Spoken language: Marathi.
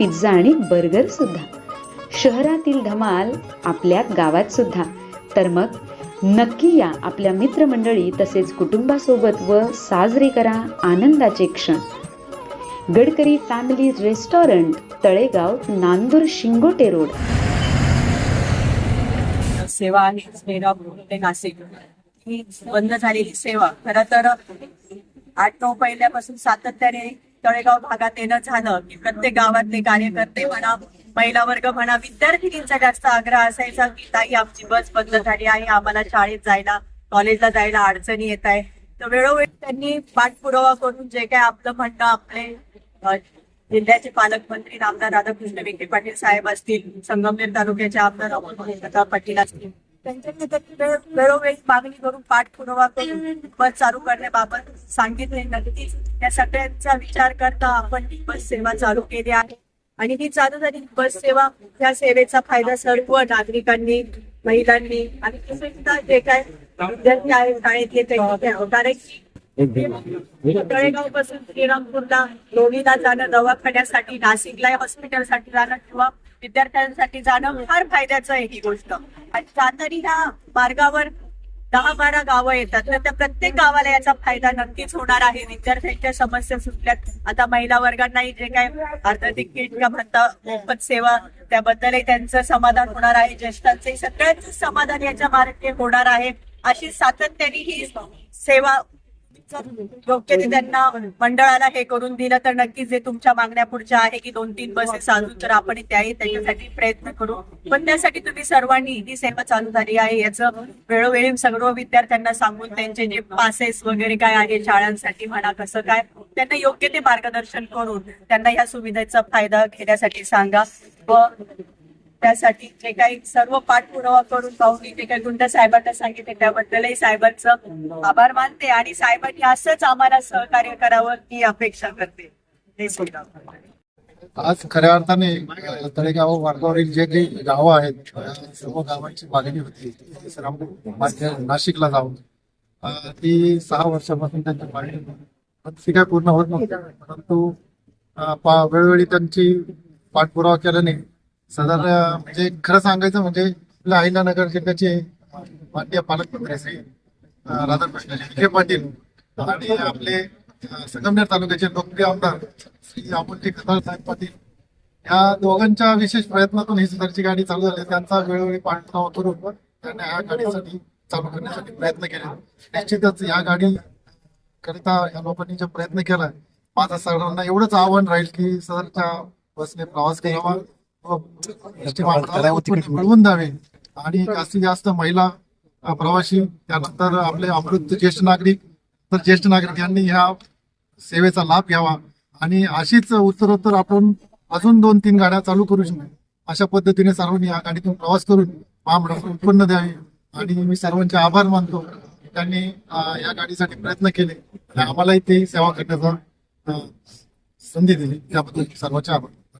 पिझ्झा आणि बर्गर सुद्धा. शहरातील धमाल आपल्या गावात सुद्धा. तर मग नक्की या आपल्या मित्रमंडळी तसेच कुटुंबासोबत व साजरे करा आनंदाचे क्षण. Gadkari family restaurant Talegaon Nandur Shingote road. सेवा आहे ते नाशिक. ही बंद झालेली सेवा. खरं तर आठ नऊ पहिल्यापासून सातत्याने तळेगाव भागात येणं झालं की प्रत्येक गावातले कार्यकर्ते म्हणा महिला वर्ग म्हणा विद्यार्थिनींचा जास्त आग्रह असायचा की ताई आमची बस बंद झाली आहे आम्हाला शाळेत जायला कॉलेजला जायला अडचणी येत आहे तर वेळोवेळी त्यांनी पाठपुरावा करून जे काय आपलं म्हणणं आपले जिल्ह्याचे पालकमंत्री नामदार राधाकृष्ण विखे पाटील साहेब असतील संगमनेर तालुक्याचे आमदार अमोल पाटील असतील त्यांच्याकडे त्यांनी वेळ- वेळोवेळी मागणी करून पाठपुरावा करून बस चालू करण्याबाबत सांगितले नक्कीच या सगळ्यांचा विचार करता आपण ही बस सेवा चालू केली आहे. आणि ही चालू झाली बस सेवा या सेवेचा फायदा सर्व नागरिकांनी महिलांनी आणि जे काय विद्यार्थी आहेत शाळेतले त्यांनी कारण की तळेगावपासून श्रीरामपूरला लोणीला जाणं दवाखान्यासाठी नाशिकला हॉस्पिटलसाठी जाणं किंवा विद्यार्थ्यांसाठी जाणं फार फायद्याचं आहे ही गोष्ट. आणि जाताना ह्या मार्गावर दहा बारा गावं येतात. तर त्या प्रत्येक गावाला याचा फायदा नक्कीच होणार आहे. विद्यार्थ्यांच्या समस्या सुटल्यात. आता महिला वर्गांनाही जे काय अर्ध किट का म्हणता मोफत सेवा त्याबद्दलही त्यांचं समाधान होणार आहे. ज्येष्ठांचे सगळ्यांचं समाधान याच्या मार्गे होणार आहे. अशी सातत्याने ही सेवा योग्य ते त्यांना मंडळाला हे करून दिलं तर नक्कीच जे तुमच्या मागण्या पुढच्या आहे की दोन तीन बसेस अजून तर आपण त्याही त्याच्यासाठी प्रयत्न करू. पण त्यासाठी तुम्ही सर्वांनी ही सेवा चालू झाली आहे. याचं वेळोवेळी सर्व विद्यार्थ्यांना सांगून त्यांचे जे पासेस वगैरे काय आहे शाळांसाठी म्हणा कसं काय त्यांना योग्य ते मार्गदर्शन करून त्यांना या सुविधेचा फायदा घेण्यासाठी सांगा. व त्यासाठी जे काही सर्व पाठपुरावा करून पाहून जे काही गुंड साहेबांना सांगितले त्याबद्दलही साहेबांचं आभार मानते आणि साहेबांनी असंच आम्हाला सहकार्य करावं ही अपेक्षा करते. हे सुद्धा आज खऱ्या अर्थाने तळेगाव वाडगावरील जे काही गावं आहेत सर्व गावांची मागणी होती. श्रीरामपूर नाशिकला जाऊन ती सहा वर्षापासून त्यांची मागणी काय पूर्ण होत नव्हती. परंतु वेळोवेळी त्यांची पाठपुरावा केल्याने साधारण म्हणजे खरं सांगायचं म्हणजे आपल्या अहिल्यानगर जिल्ह्याचे माननीय पालकमंत्री श्री राधाकृष्ण विखे पाटील आणि आपले संगमनेर तालुक्याचे लोकप्रिय आमदार श्री अमोलजी खताळ साहेब पाटील. या दोघांच्या विशेष प्रयत्नातून ही सुधारची गाडी चालू झाली. त्यांचा वेळोवेळी पाठपुरावा करून त्यांनी या गाडीसाठी चालू करण्यासाठी प्रयत्न केले. निश्चितच या गाडी करिता या लोकांनी जो प्रयत्न केला माझा सर्वांना एवढंच आव्हान राहील की सदरच्या बसने प्रवास करावा. मिळवून द्यावे. आणि जास्तीत जास्त महिला प्रवासी त्यानंतर आपले अमृत ज्येष्ठ नागरिक तर ज्येष्ठ नागरिक यांनी ह्या सेवेचा लाभ घ्यावा. आणि अशीच उत्तरोत्तर आपण अजून दोन तीन गाड्या चालू करू शकतो अशा पद्धतीने सर्वांनी या गाडीतून प्रवास करून महामंडळाला उत्पन्न द्यावे. आणि मी सर्वांचे आभार मानतो त्यांनी या गाडीसाठी प्रयत्न केले. आणि आम्हालाही ते सेवा करण्याचा संधी दिली. त्याबद्दल सर्वांचे आभार.